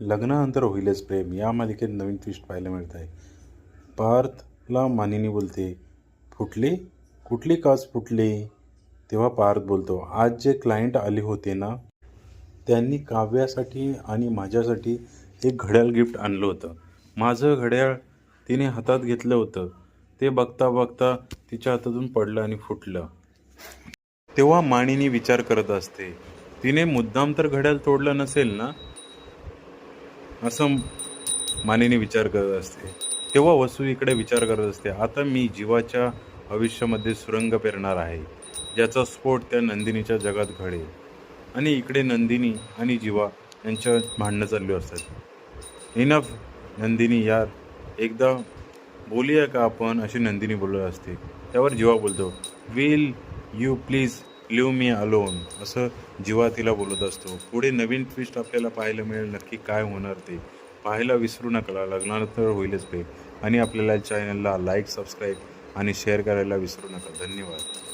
लग्नानंतर होईलच प्रेम या मालिकेत नवीन ट्विस्ट पाहायला मिळत आहे पार्थला मानिनी बोलते फुटली? कुठली काच फुटली? तेव्हा पार्थ बोलतो आज जे क्लायंट आले होते ना त्यांनी काव्यासाठी आणि माझ्यासाठी एक घड्याळ गिफ्ट आणलं होतं. माझं घड्याळ तिने हातात घेतलं होतं. ते बघता बघता तिच्या हातातून पडलं आणि फुटलं. तेव्हा माणिनी विचार करत असते तिने मुद्दाम तर घड्याळ तोडलं नसेल ना? असं मानेने विचार करत असते. तेव्हा वसू इकडे विचार करत असते आता मी जीवाच्या आयुष्यामध्ये सुरंग पेरणार आहे ज्याचा स्फोट त्या नंदिनीच्या जगात घडेल. आणि इकडे नंदिनी आणि जीवा यांच्या भांडणं चालू असतात. इनफ नंदिनी यार एकदा बोलूया का आपण? अशी नंदिनी बोलत असते. त्यावर जीवा बोलतो will you please leave me alone असं जीवा तिला बोलत असतो. पुढे नवीन ट्विस्ट आपल्याला पाहायला मिळेल नक्की काय होणार ते. पाहायला विसरू नका लग्नानंतर होईलच पे आणि आपल्याला चॅनलला लाईक सबस्क्राईब आणि शेअर करायला विसरू नका. धन्यवाद.